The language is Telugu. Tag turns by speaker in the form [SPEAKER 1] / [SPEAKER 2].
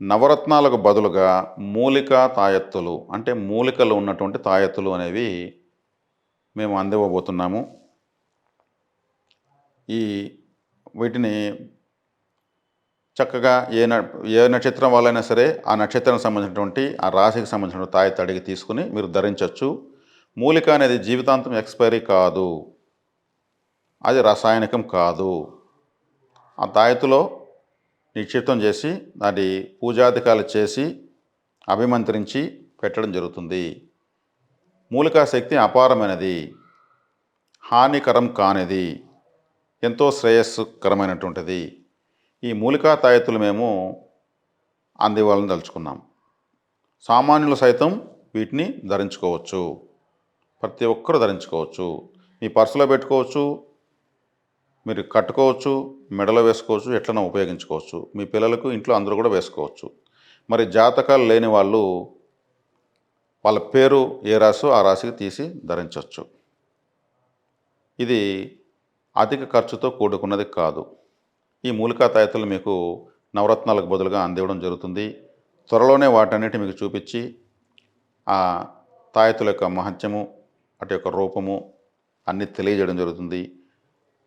[SPEAKER 1] నవరత్నాలకు బదులుగా మూలిక తాయెత్తులు అంటే మూలికలు ఉన్నటువంటి తాయెత్తులు అనేవి మేము అందివ్వబోతున్నాము. ఈ వీటిని చక్కగా ఏ న ఏ నక్షత్రం వాళ్ళైనా సరే ఆ నక్షత్రానికి సంబంధించినటువంటి ఆ రాశికి సంబంధించిన తాయెత్తు అడిగి తీసుకుని మీరు ధరించవచ్చు మూలిక అనేది జీవితాంతం ఎక్స్పైరీ కాదు. అది రసాయనికం కాదు. ఆ తాయెత్తులో నిక్షిప్తం చేసి దాని పూజాధికాలు చేసి అభిమంత్రించి పెట్టడం జరుగుతుంది. మూలికా శక్తి అపారమైనది. హానికరం కానిది. ఎంతో శ్రేయస్కరమైనటువంటిది. ఈ మూలికా తాయెత్తులు మేము అందివ్వాలని తలుచుకున్నాం. సామాన్యులు సైతం వీటిని ధరించుకోవచ్చు. ప్రతి ఒక్కరు ధరించుకోవచ్చు. మీ పర్సులో పెట్టుకోవచ్చు. మీరు కట్టుకోవచ్చు మెడలో వేసుకోవచ్చు ఎట్లనో ఉపయోగించుకోవచ్చు. మీ పిల్లలకు ఇంట్లో అందరూ కూడా వేసుకోవచ్చు. మరి జాతకాలు లేని వాళ్ళు వాళ్ళ పేరు ఏ రాసో ఆ రాశికి తీసి ధరించవచ్చు ఇది అధిక ఖర్చుతో కూడుకున్నది కాదు. ఈ మూలికా తాయెత్తులు మీకు నవరత్నాలకు బదులుగా అందివ్వడం జరుగుతుంది. త్వరలోనే వాటన్నిటి మీకు చూపించి ఆ తాయెత్తుల యొక్క మహత్యము అటు యొక్క రూపము అన్నీ తెలియజేయడం జరుగుతుంది.